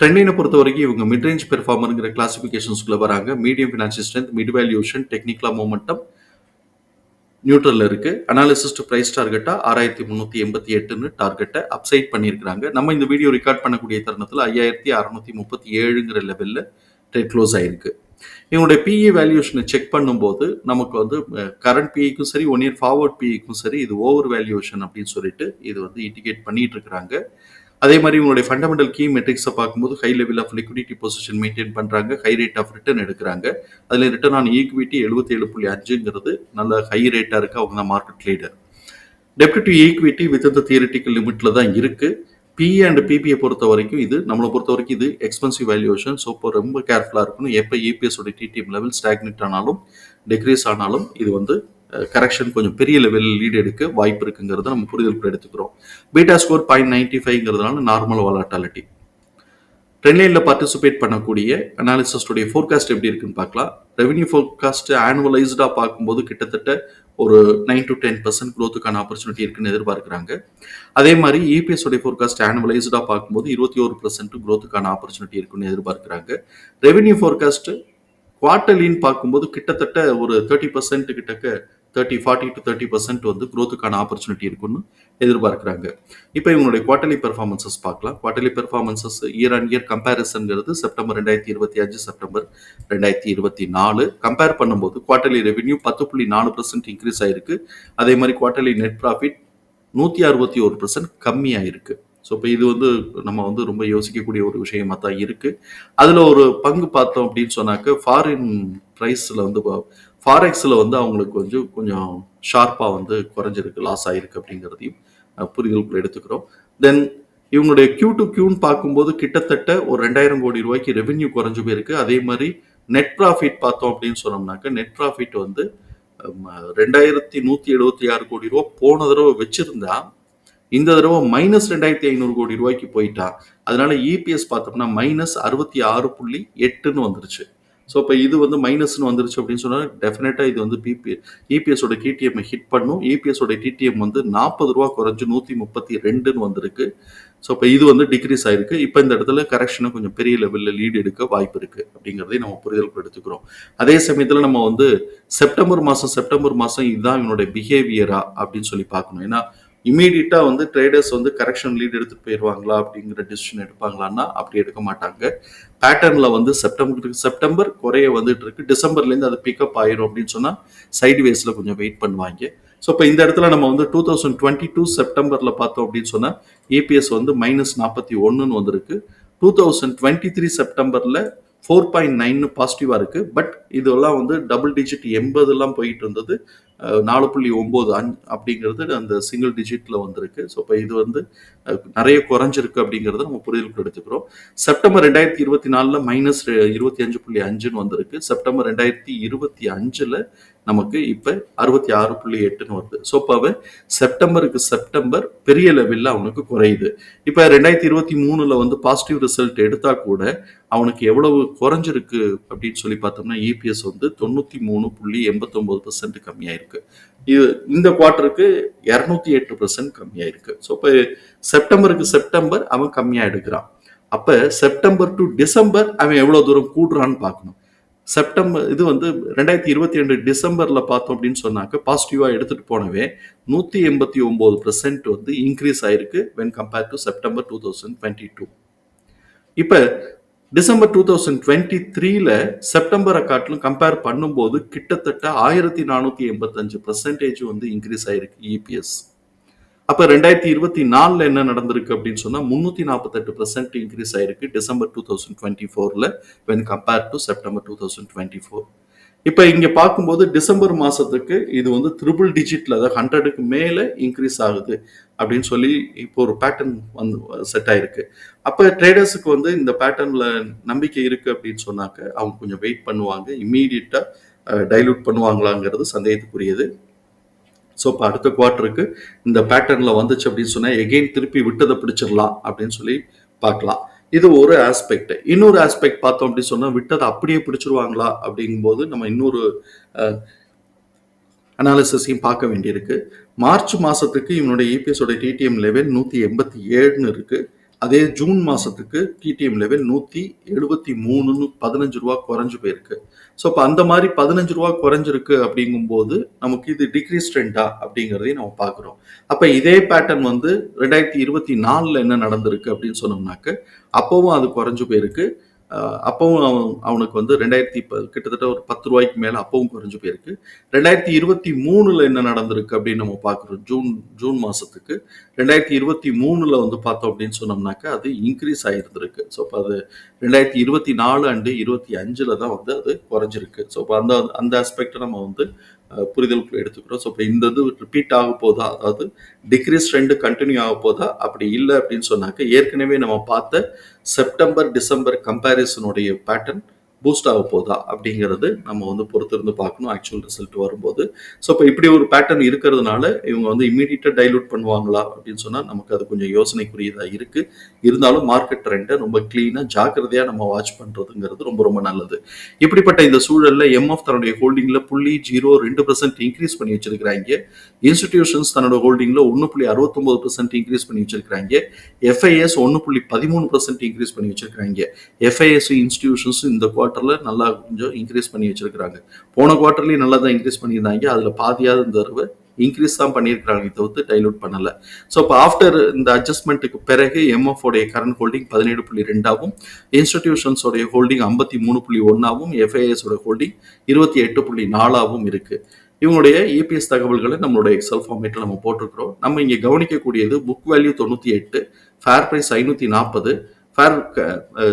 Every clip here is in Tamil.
ட்ரெண்டினை பொறுத்த வரைக்கும் இவங்க மிட்ரேஞ்ச் பெர்ஃபார்மருங்கிற கிளாசிஃபிகேஷன்ஸ்குள்ள வராங்க. Medium financial strength mid valuation டெக்னிக்கலா மூமெண்டம் நியூட்ரலில் இருக்கு. அனாலிசிஸ் டு பிரைஸ் டார்கெட்டா ஆறாயிரத்தி முந்நூற்றி எண்பத்தி எட்டுன்னு டார்கெட்டை அப்சைட் பண்ணியிருக்காங்க நம்ம இந்த வீடியோ ரெக்கார்ட் பண்ணக்கூடிய தருணத்தில் ஐயாயிரத்தி அறநூற்றி முப்பத்தி ஏழுங்கிற லெவலில் ட்ரேட் க்ளோஸ் ஆயிருக்கு. இவனுடைய பிஇ வேல்யூஷனை செக் பண்ணும்போது நமக்கு வந்து கரண்ட் பிஇக்கும் சரி ஒன் இயர் ஃபார்வர்ட் பிஇக்கும் சரி இது ஓவர் வேல்யூஷன் அப்படின்னு சொல்லிட்டு இது வந்து இண்டிகேட் பண்ணிட்டு இருக்கிறாங்க. அதே மாதிரி உங்களுடைய ஃபண்டமெண்டல் கீ மெட்ரிக்ஸை பார்க்கும்போது high level of liquidity position maintain பண்ணுறாங்க ஹை ரேட் ஆஃப் ரிட்டர்ன் எடுக்கிறாங்க. அதில் ரிட்டர்ன் ஆன் ஈக்விட்டி எழுபத்தி ஏழு புள்ளி அஞ்சுங்கிறது நல்ல ஹை ரேட்டாக இருக்குது அவங்க தான் மார்க்கெட் லீடர் டெப்ட் டு ஈக்விட்டி வித் இந்த தியரிட்டிக்கல் லிமிட்டில் தான் இருக்குது பி அண்ட் பிபியை பொறுத்த வரைக்கும் இது நம்மளை பொறுத்த வரைக்கும் இது எக்ஸ்பென்சிவ் வேல்யூஷன் ஸோ இப்போ ரொம்ப கேர்ஃபுல்லாக இருக்கணும். எப்போ இபிஎஸோட டிடிஎம் லெவல் ஸ்டாக்னெட் ஆனாலும் டிக்ரீஸ் ஆனாலும் இது வந்து கரெக்ஷன் கொஞ்சம் பெரிய லெவலில் லீடு எடுக்க வாய்ப்பு இருக்குங்கிறத நம்ம புரிதல் எடுத்துக்கிறோம். பீட்டா ஸ்கோர் பாயிண்ட் நைன்டி ஃபைவ்ங்கிறதுனால நார்மல் வாலாட்டாலிட்டி ட்ரெண்ட்லைனில் பார்ட்டிசிபேட் பண்ணக்கூடிய அனாலிசிஸ்டுடைய ஃபோர்காஸ்ட் எப்படி இருக்குன்னு பார்க்கலாம். ரெவன்யூ ஃபோர்காஸ்ட் ஆனுவலைஸ்டாக பார்க்கும்போது கிட்டத்தட்ட ஒரு நைன் டு டென் பர்சன்ட் க்ரோத்துக்கான ஆப்பர்ச்சுனிட்டி இருக்குன்னு எதிர்பார்க்குறாங்க. அதே மாதிரி இபிஎஸ் உடைய ஃபோர்காஸ்ட் ஆனுவலைஸ்டாக பார்க்கும்போது இருபத்தி ஒரு பர்சன்ட் க்ரோத்துக்கான ஆப்பர்ச்சுனிட்டி இருக்குன்னு எதிர்பார்க்குறாங்க. ரெவன்யூ ஃபோர்காஸ்ட் குவார்டர்லின்னு பார்க்கும்போது கிட்டத்தட்ட ஒரு தேர்ட்டி பர்சன்ட் கிட்டக்க thirty forty to thirty percent வந்து க்ரோத்துக்கான ஆப்பர்ச்சுனிட்டி இருக்குன்னு எதிர்பார்க்குறாங்க. இப்போ இவங்களுடைய குவார்டர்லி பெர்ஃபார்மன்சஸ் பார்க்கலாம். Quarterly performances year and year கம்பேரிசன்ங்கிறது September ரெண்டாயிரத்தி இருபத்தி அஞ்சு செப்டம்பர் ரெண்டாயிரத்தி இருபத்தி நாலு. கம்பேர் பண்ணும்போது குவார்டர்லி ரெவென்யூ பத்து புள்ளி நாலு பர்சன்ட் இன்க்ரீஸ் ஆயிருக்கு. அதே மாதிரி குவார்டர்லி நெட் ப்ராஃபிட் நூற்றி அறுபத்தி ஒரு பர்சன்ட் கம்மியாயிருக்கு. ஸோ இப்போ இது வந்து நம்ம வந்து ரொம்ப யோசிக்கக்கூடிய ஒரு விஷயமா தான் இருக்குது அதில் ஒரு பங்கு பார்த்தோம் அப்படின்னு சொன்னாக்க ஃபாரின் ப்ரைஸில் வந்து ஃபாரெக்ஸில் வந்து அவங்களுக்கு கொஞ்சம் கொஞ்சம் ஷார்ப்பாக வந்து குறைஞ்சிருக்கு லாஸ் ஆகிருக்கு அப்படிங்கிறதையும் புரிதலுக்குள்ள எடுத்துக்கிறோம். தென் இவங்களுடைய கியூ டு கியூன்னு பார்க்கும்போது கிட்டத்தட்ட ஒரு ரெண்டாயிரம் கோடி ரூபாய்க்கு ரெவென்யூ குறைஞ்சு போயிருக்கு. அதே மாதிரி நெட் ப்ராஃபிட் பார்த்தோம் அப்படின்னு சொன்னோம்னாக்க நெட் ப்ராஃபிட் வந்து ரெண்டாயிரத்தி நூற்றி எழுபத்தி ஆறு கோடி ரூபா போன தடவை வச்சிருந்தா இந்த தடவை மைனஸ் ரெண்டாயிரத்தி ஐநூறு கோடி ரூபாய்க்கு போயிட்டா அதனால இபிஎஸ் பார்த்தோம்னா மைனஸ் அறுபத்தி ஆறு புள்ளி எட்டுன்னு வந்துருச்சு. ஸோ இப்போ இது வந்து மைனஸ்னு வந்துருச்சு அப்படின்னு சொன்னால் டெஃபினட்டாக இது வந்து பிபி இபிஎஸோட டிடிஎம் ஹிட் பண்ணும். இபிஎஸோட டிடிஎம் வந்து நாற்பது ரூபா குறைஞ்சு நூற்றி முப்பத்தி ரெண்டுன்னு வந்திருக்கு. ஸோ இப்போ இது வந்து டிக்ரீஸ் ஆயிருக்கு. இப்போ இந்த இடத்துல கரெக்ஷனை கொஞ்சம் பெரிய லெவலில் லீடு எடுக்க வாய்ப்பு இருக்கு அப்படிங்கிறதையும் நம்ம புரிதல் எடுத்துக்கிறோம். அதே சமயத்தில் நம்ம வந்து செப்டம்பர் மாதம் செப்டம்பர் மாதம் இதுதான் இவனுடைய பிஹேவியரா அப்படின்னு சொல்லி பார்க்கணும். ஏன்னா இம்மீடியட்டாக வந்து ட்ரேடர்ஸ் வந்து கரெக்ஷன் லீட் எடுத்துட்டு போயிடுவாங்களா அப்படிங்கிற டிசிஷன் எடுப்பாங்களான்னா அப்படி எடுக்க மாட்டாங்க. பேட்டர்னில் வந்து செப்டம்பர் செப்டம்பர் குறைய வந்துட்டு இருக்கு. டிசம்பர்லேருந்து அது பிக்கப் ஆயிரும் அப்படின்னு சொன்னால் சைடு வேஸில் கொஞ்சம் வெயிட் பண்ணுவாங்க. ஸோ இப்போ இந்த இடத்துல நம்ம வந்து டூ தௌசண்ட் டுவெண்ட்டி டூ செப்டம்பரில் பார்த்தோம் அப்படின்னு சொன்னால் ஏபிஎஸ் வந்து மைனஸ் நாற்பத்தி ஒன்றுன்னு வந்திருக்கு. டூ தௌசண்ட் டுவெண்ட்டி த்ரீ செப்டம்பரில் ஃபோர் பாயிண்ட் நைன் பாசிட்டிவாக இருக்குது பட் இதெல்லாம் வந்து டபுள் டிஜிட் எண்பதுலாம் போயிட்டு இருந்தது. நாலு புள்ளி ஒம்பது அஞ் அப்படிங்கிறது அந்த சிங்கிள் டிஜிட்டில் வந்திருக்கு. ஸோ இப்போ இது வந்து நிறைய குறைஞ்சிருக்கு அப்படிங்கிறத நம்ம புரிதலுக்கு எடுத்துக்கிறோம். செப்டம்பர் ரெண்டாயிரத்தி இருபத்தி நாலில் மைனஸ் இருபத்தி அஞ்சு புள்ளி அஞ்சுன்னு வந்திருக்கு. செப்டம்பர் ரெண்டாயிரத்தி இருபத்தி அஞ்சில் நமக்கு இப்போ அறுபத்தி ஆறு புள்ளி எட்டுன்னு வருது. ஸோ இப்போ அவன் செப்டம்பருக்கு செப்டம்பர் பெரிய லெவலில் அவனுக்கு குறையுது. இப்போ ரெண்டாயிரத்தி இருபத்தி மூணில் வந்து பாசிட்டிவ் ரிசல்ட் எடுத்தா கூட அவனுக்கு எவ்வளவு குறைஞ்சிருக்கு அப்படின்னு சொல்லி பார்த்தோம்னா இபிஎஸ் வந்து தொண்ணூற்றி மூணு புள்ளி எண்பத்தொம்போது பர்சன்ட் கம்மியாயிருக்கு. இது இந்த குவார்ட்டருக்கு இரநூத்தி எட்டு பர்சன்ட் கம்மியாயிருக்கு. ஸோ இப்போ செப்டம்பருக்கு செப்டம்பர் அவன் கம்மியாக எடுக்கிறான். அப்போ செப்டம்பர் டு டிசம்பர் அவன் எவ்வளோ தூரம் கூடுறான்னு பார்க்கணும். செப்டம்பர் இது வந்து ரெண்டாயிரத்தி இருபத்தி ரெண்டு டிசம்பர்ல பார்த்தோம் அப்படின்னு சொன்னாக்க பாசிட்டிவா எடுத்துட்டு போனவே நூத்தி எண்பத்தி ஒன்பது பெர்சென்ட் வந்து இன்க்ரீஸ் ஆயிருக்கு when compare to September two thousand twenty two இப்போ டிசம்பர் டூ தௌசண்ட் டுவெண்ட்டி த்ரீல செப்டம்பரை காட்டிலும் கம்பேர் பண்ணும்போது கிட்டத்தட்ட ஆயிரத்தி நானூத்தி எண்பத்தஞ்சு பர்சன்டேஜ் வந்து இன்க்ரீஸ் ஆயிருக்கு இபிஎஸ் அப்ப ரெண்டாயிரத்தி இருபத்தி நாலுல என்ன நடந்திருக்கு அப்படின்னு சொன்னா முன்னூத்தி நாற்பத்தெட்டு பர்சன்ட் இன்க்ரீஸ் ஆயிருக்கு டிசம்பர் டூ தௌசண்ட் டுவெண்ட்டி ஃபோர்ல when compare to September two thousand twenty four இப்போ இங்க பார்க்கும்போது டிசம்பர் மாசத்துக்கு இது வந்து த்ரிபிள் டிஜிட்ல அதாவது ஹண்ட்ரடுக்கு மேல இன்க்ரீஸ் ஆகுது அப்படின்னு சொல்லி இப்போ ஒரு பேட்டர்ன் வந்து செட் ஆயிருக்கு. அப்போ ட்ரேடர்ஸுக்கு வந்து இந்த பேட்டர்ன்ல நம்பிக்கை இருக்கு அப்படின்னு சொன்னாக்க அவங்க கொஞ்சம் வெயிட் பண்ணுவாங்க இம்மீடியட்டா டைலூட் பண்ணுவாங்களாங்கிறது சந்தேகத்துக்குரியது. ஸோ இப்போ அடுத்த குவார்ட்டருக்கு இந்த பேட்டர்னில் வந்துச்சு அப்படின்னு சொன்னால் எகெயின் திருப்பி விட்டதை பிடிச்சிடலாம் அப்படின்னு சொல்லி பார்க்கலாம். இது ஒரு ஆஸ்பெக்ட் இன்னொரு ஆஸ்பெக்ட் பார்த்தோம் அப்படின்னு சொன்னால் விட்டதை அப்படியே பிடிச்சிருவாங்களா அப்படிங்கும்போது நம்ம இன்னொரு அனாலிசிஸையும் பார்க்க வேண்டியிருக்கு. மார்ச் மாதத்துக்கு இவனுடைய இபிஎஸோட டிடிஎம் லெவல் நூற்றி எண்பத்தி ஏழுன்னு இருக்குது அதே ஜூன் மாதத்துக்கு டிடிஎம் லெவல் நூற்றி எழுபத்தி மூணுன்னு பதினஞ்சு ரூபா குறைஞ்சு போயிருக்கு. ஸோ இப்போ அந்த மாதிரி பதினஞ்சு ரூபா குறைஞ்சிருக்கு அப்படிங்கும்போது நமக்கு இது டிக்ரீஸ் ட்ரெண்டா அப்படிங்கிறதையும் நம்ம பார்க்குறோம். அப்போ இதே பேட்டர்ன் வந்து ரெண்டாயிரத்தி இருபத்தி நாலில் என்ன நடந்திருக்கு அப்படின்னு சொன்னோம்னாக்க அப்போவும் அது குறைஞ்சு போயிருக்கு. அப்பவும் அவன் அவனுக்கு வந்து ரெண்டாயிரத்தி இப்போ கிட்டத்தட்ட ஒரு பத்து ரூபாய்க்கு மேலே அப்பவும் குறைஞ்சு போயிருக்கு. ரெண்டாயிரத்தி இருபத்தி மூணுல என்ன நடந்திருக்கு அப்படின்னு நம்ம பார்க்குறோம். ஜூன் ஜூன் மாசத்துக்கு. ரெண்டாயிரத்தி இருபத்தி மூணுல வந்து பார்த்தோம் அப்படின்னு சொன்னோம்னாக்கா அது இன்க்ரீஸ் ஆகிருந்திருக்கு ஸோ இப்போ அது ரெண்டாயிரத்தி இருபத்தி நாலு அண்டு இருபத்தி அஞ்சில் தான் வந்து அது குறைஞ்சிருக்கு. ஸோ இப்போ அந்த அந்த ஆஸ்பெக்டை நம்ம வந்து புரிதலுக்குள்ள எடுத்துக்கிறோம். ஸோ இப்போ இந்த இது ரிப்பீட் ஆக போதா அதாவது டிக்ரீஸ் ட்ரெண்டு கண்டினியூ ஆக போதா? அப்படி இல்லை அப்படின்னு சொன்னாக்க ஏற்கனவே நம்ம பார்த்த செப்டம்பர் டிசம்பர் கம்பேரிசனுடைய பேட்டர்ன் பூஸ்ட் ஆக போதா அப்படிங்கிறது நம்ம வந்து பொறுத்திருந்து பார்க்கணும் ஆக்சுவல் ரிசல்ட் வரும்போது. ஸோ இப்போ இப்படி ஒரு பேட்டர்ன் இருக்கிறதுனால இவங்க வந்து இமீடியட்டாக டைலூட் பண்ணுவாங்களா அப்படின்னு சொன்னால் நமக்கு அது கொஞ்சம் யோசனைக்குரியதாக இருக்கு. இருந்தாலும் மார்க்கெட் ட்ரெண்டை ரொம்ப க்ளீனாக ஜாக்கிரதையாக நம்ம வாட்ச் பண்ணுறதுங்கிறது ரொம்ப ரொம்ப நல்லது. இப்படிப்பட்ட இந்த சூழலில் எம்எஃப் தன்னுடைய ஹோல்டிங்கில் புள்ளி ஜீரோ ரெண்டு பர்சன்ட் இன்க்ரீஸ் பண்ணி வச்சிருக்கிறாங்க. இன்ஸ்டிடியூஷன்ஸ் தன்னோட ஹோல்டிங்கில் ஒன்று புள்ளி அறுபத்தொம்பது பர்சன்ட் இன்க்ரீஸ் பண்ணி வச்சிருக்கிறாங்க. எஃப்ஐஎஸ் ஒன்று புள்ளி பதிமூணு பர்சன்ட் இன்க்ரீஸ் பண்ணி வச்சிருக்கிறாங்க. எஃப்ஐஎஸ் இன்ஸ்டிடியூஷன்ஸ் இந்த குவார்ட்டரில் நல்லா கொஞ்சம் இன்க்ரீஸ் பண்ணி வச்சுருக்கிறாங்க. போன குவார்ட்டர்லேயும் நல்லா தான் இன்க்ரீஸ் பண்ணியிருந்தாங்க. அதில் பாதியாவது இந்த தடவை இன்க்ரீஸ் தான் பண்ணியிருக்காங்க தவிர்த்து டைலூட் பண்ணல. ஸோ இப்போ ஆஃப்டர் இந்த அட்ஜஸ்ட்மெண்ட்டுக்கு பிறகு எம்எஃப் உடைய கரண்ட் ஹோல்டிங் பதினேழு புள்ளி ரெண்டாவும் இன்ஸ்டிடியூஷன்ஸோடைய ஹோல்டிங் ஐம்பத்தி மூணு புள்ளி ஒன்னாவும் எஃப்ஐஎஸ் ஹோல்டிங் இருபத்தி எட்டு புள்ளி நாலாவும் இருக்கு. இவங்களுடைய இபிஎஸ் தகவல்களை நம்மளுடைய எக்ஸல் ஃபார்மேட்டில் நம்ம போட்டிருக்கிறோம். நம்ம இங்கே கவனிக்கக்கூடியது புக் வேல்யூ தொண்ணூற்றி எட்டு ஃபேர் ப்ரைஸ் ஐநூற்றி நாற்பது ஃபேர்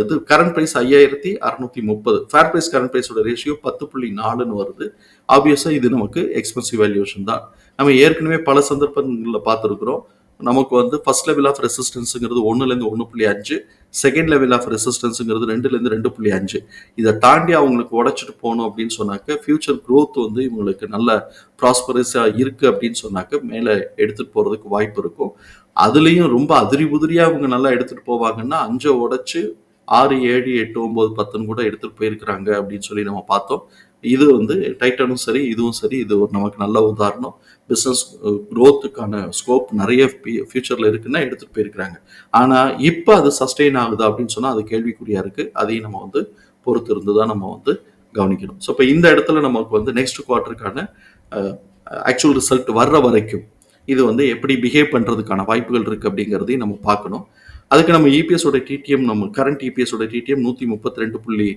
இது கரண்ட் ப்ரைஸ் ஐயாயிரத்தி அறநூற்றி முப்பது. ஃபேர் ப்ரைஸ் கரண்ட் ப்ரைஸோட ரேஷியோ பத்து புள்ளி நாலுன்னு வருது. ஆப்வியஸாக இது நமக்கு எக்ஸ்பென்சிவ் வேல்யூஷன் தான். நம்ம ஏற்கனவே பல சந்தர்ப்பங்களில் பார்த்துருக்குறோம். நமக்கு வந்து ஃபர்ஸ்ட் லெவல் ஆஃப் ரெசிஸ்டன்ஸுங்கிறது ஒன்றுலேருந்து ஒன்று புள்ளி அஞ்சு செகண்ட் லெவல் ஆஃப் ரெசிஸ்டன்ஸுங்கிறது ரெண்டுலேருந்து ரெண்டு புள்ளி அஞ்சு. இதை தாண்டி அவங்களுக்கு உடச்சிட்டு போகணும் அப்படின்னு சொன்னாக்க ஃபியூச்சர் க்ரோத் வந்து இவங்களுக்கு நல்ல ப்ராஸ்பரஸாக இருக்குது அப்படின்னு சொன்னாக்க மேலே எடுத்துகிட்டு போகிறதுக்கு வாய்ப்பு இருக்கும். அதுலேயும் ரொம்ப அதிரி உதிரியாக அவங்க நல்லா எடுத்துகிட்டு போவாங்கன்னா அஞ்சை உடச்சி ஆறு ஏழு எட்டு ஒம்பது பத்துன்னு கூட எடுத்துகிட்டு போயிருக்கிறாங்க அப்படின்னு சொல்லி நம்ம பார்த்தோம். இது வந்து டைட்டனும் சரி இதுவும் சரி இது ஒரு நமக்கு நல்ல உதாரணம். பிஸ்னஸ் க்ரோத்துக்கான ஸ்கோப் நிறைய ஃபியூச்சரில் இருக்குன்னா எடுத்துகிட்டு போயிருக்கிறாங்க. ஆனால் இப்போ அது சஸ்டெயின் ஆகுதா அப்படின்னு சொன்னால் அது கேள்விக்குறியாக இருக்குது அதையும் நம்ம வந்து பொறுத்து இருந்து தான் நம்ம வந்து கவனிக்கணும். ஸோ இப்போ இந்த இடத்துல நமக்கு வந்து நெக்ஸ்ட் குவார்ட்டருக்கான ஆக்சுவல் ரிசல்ட் வர்ற வரைக்கும் இது வந்து எப்படி பிஹேவ் பண்ணுறதுக்கான வாய்ப்புகள் இருக்குது அப்படிங்கிறதையும் நம்ம பார்க்கணும். அதுக்கு நம்ம இபிஎஸோட டிடிஎம் நம்ம கரண்ட் இபிஎஸோட டிடிஎம் நூற்றி முப்பத்தி ரெண்டு புள்ளி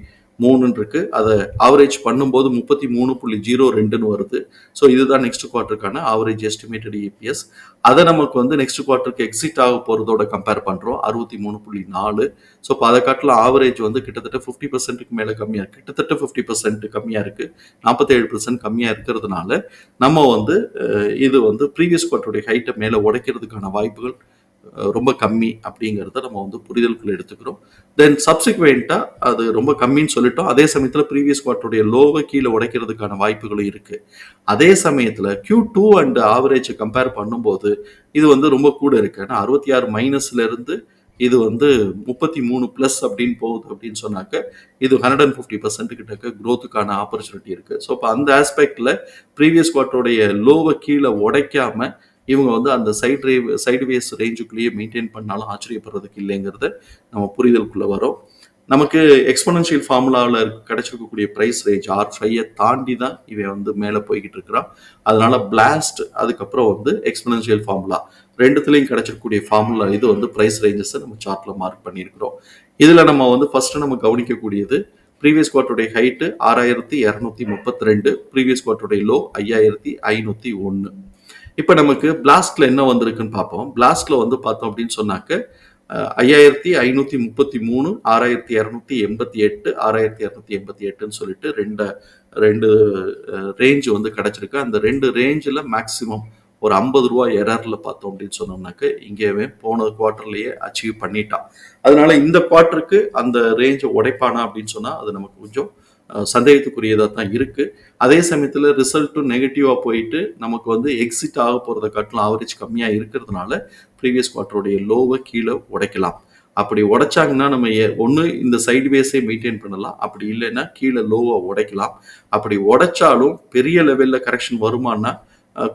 மூணுன்னு இருக்கு அதை ஆவரேஜ் பண்ணும்போது முப்பத்தி மூணு புள்ளி ஜீரோ ரெண்டுன்னு வருது. ஸோ இதுதான் நெக்ஸ்ட் குவார்ட்டருக்கான ஆவரேஜ் எஸ்டிமேட்டட் இபிஎஸ் அதை நமக்கு வந்து நெக்ஸ்ட் குவார்ட்டருக்கு எக்ஸிட் ஆக போகிறதோட கம்பேர் பண்ணுறோம் அறுபத்தி மூணு புள்ளி நாலு. ஸோ இப்போ அதை காட்டில் ஆவரேஜ் வந்து கிட்டத்தட்ட ஃபிஃப்டி பர்சன்ட்டுக்கு மேலே கம்மியாக இருக்கு. கிட்டத்தட்ட ஃபிஃப்டி பர்சன்ட் கம்மியாக இருக்குது நாற்பத்தேழு பர்சன்ட் கம்மியாக இருக்கிறதுனால நம்ம வந்து இது வந்து ப்ரீவியஸ் குவார்ட்டருடைய ஹைட்டை மேலே உடைக்கிறதுக்கான வாய்ப்புகள் ரொம்ப கம்மி அப்படிங்கிறத நம்ம வந்து புரிதலுக்குள்ள எடுத்துக்கிறோம். தென் சப்சிக்வெண்ட்டாக அது ரொம்ப கம்மின்னு சொல்லிட்டோம். அதே சமயத்தில் ப்ரீவியஸ் குவார்ட்டருடைய லோவை கீழே உடைக்கிறதுக்கான வாய்ப்புகளும் இருக்குது அதே சமயத்தில் க்யூ டூ அண்ட் ஆவரேஜை கம்பேர் பண்ணும்போது இது வந்து ரொம்ப கூட இருக்குது ஏன்னா அறுபத்தி ஆறு மைனஸ்லேருந்து இது வந்து முப்பத்தி மூணு ப்ளஸ் அப்படின்னு போகுது அப்படின்னு சொன்னாக்க இது ஹண்ட்ரட் அண்ட் ஃபிஃப்டி பர்சன்ட் கிட்டக்க க்ரோத்துக்கான ஆப்பர்ச்சுனிட்டி இருக்குது ஸோ இப்போ அந்த ஆஸ்பெக்டில் ப்ரீவியஸ் குவார்ட்டருடைய லோவை கீழே உடைக்காமல் இவங்க வந்து அந்த சைட் ரே சைடுவேஸ் ரேஞ்சுக்குள்ளேயே மெயின்டைன் பண்ணாலும் ஆச்சரியப்படுறதுக்கு இல்லைங்கிறத நம்ம புரிதலுக்குள்ளே வரோம். நமக்கு எக்ஸ்பனன்ஷியல் ஃபார்முலாவில் கிடைச்சிருக்கக்கூடிய ப்ரைஸ் ரேஞ்ச் ஆர் ஃபைவை தாண்டி தான் இவன் வந்து மேலே போய்கிட்டு இருக்கிறான். அதனால பிளாஸ்ட் அதுக்கப்புறம் வந்து எக்ஸ்பனன்ஷியல் ஃபார்முலா ரெண்டுத்துலேயும் கிடைச்சிருக்கக்கூடிய ஃபார்முலா இது வந்து ப்ரைஸ் ரேஞ்சஸை நம்ம சார்ட்டில் மார்க் பண்ணியிருக்கிறோம். இதில் நம்ம வந்து ஃபஸ்ட்டு நம்ம கவனிக்கக்கூடியது ப்ரீவியஸ் குவார்ட்டருடைய ஹைட்டு ஆறாயிரத்தி இரநூத்தி முப்பத்தி ரெண்டு ப்ரீவியஸ் குவார்ட்டருடைய லோ ஐயாயிரத்தி ஐநூற்றி ஒன்று இப்போ நமக்கு பிளாஸ்ட்ல என்ன வந்திருக்குன்னு பார்ப்போம். பிளாஸ்ட்ல வந்து பார்த்தோம் அப்படின்னு சொன்னாக்க ஐயாயிரத்தி ஐநூற்றி முப்பத்தி மூணு ஆறாயிரத்தி இரநூத்தி எண்பத்தி எட்டு ஆறாயிரத்தி இரநூத்தி எண்பத்தி எட்டுன்னு சொல்லிட்டு ரெண்டு ரெண்டு ரேஞ்ச் வந்து கிடச்சிருக்கு. அந்த ரெண்டு ரேஞ்சில் மேக்ஸிமம் ஒரு ஐம்பது ரூபா எரரில் பார்த்தோம் அப்படின்னு சொன்னோம்னாக்க இங்கேயுமே போன குவார்ட்டர்லேயே அச்சீவ் பண்ணிட்டான். அதனால இந்த குவார்ட்டருக்கு அந்த ரேஞ்சை உடைப்பானா அப்படின்னு சொன்னால் அது நமக்கு கொஞ்சம் சந்தேகத்துக்குரியதாக தான் இருக்குது அதே சமயத்தில் ரிசல்ட்டும் நெகட்டிவாக போயிட்டு நமக்கு வந்து எக்ஸிட் ஆக போகிறத காட்டிலும் ஆவரேஜ் கம்மியாக இருக்கிறதுனால ப்ரீவியஸ் குவார்ட்டருடைய லோவை கீழே உடைக்கலாம். அப்படி உடைச்சாங்கன்னா நம்ம ஒன்று இந்த சைடு வேஸே மெயின்டைன் பண்ணலாம். அப்படி இல்லைன்னா கீழே லோவாக உடைக்கலாம். அப்படி உடைச்சாலும் பெரிய லெவலில் கரெக்ஷன் வருமானா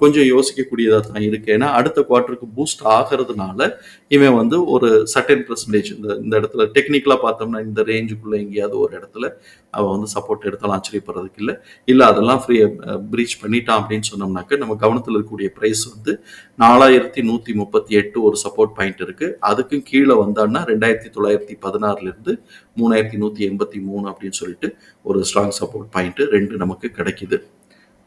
கொஞ்சம் யோசிக்கக்கூடியதாக தான் இருக்கு. ஏன்னா அடுத்த குவார்ட்டருக்கு பூஸ்ட் ஆகிறதுனால இவன் வந்து ஒரு சர்டன் பர்சன்டேஜ் இந்த இந்த இடத்துல டெக்னிக்கலாக பார்த்தோம்னா இந்த ரேஞ்சுக்குள்ளே எங்கேயாவது ஒரு இடத்துல அவன் வந்து சப்போர்ட் எடுத்தாலும் ஆச்சரியப்படுறதுக்கு இல்லை. இல்லை அதெல்லாம் ஃப்ரீயாக ப்ரீச் பண்ணிட்டான் அப்படின்னு சொன்னோம்னாக்க நம்ம கவனத்தில் இருக்கக்கூடிய ப்ரைஸ் வந்து நாலாயிரத்தி நூற்றி முப்பத்தி எட்டு ஒரு சப்போர்ட் பாயிண்ட் இருக்கு. அதுக்கும் கீழே வந்தான்னா ரெண்டாயிரத்தி தொள்ளாயிரத்தி பதினாறுலேருந்து மூணாயிரத்தி நூற்றி எண்பத்தி மூணு அப்படின்னு சொல்லிட்டு ஒரு ஸ்ட்ராங் சப்போர்ட் பாயிண்ட்டு ரெண்டு நமக்கு கிடைக்குது.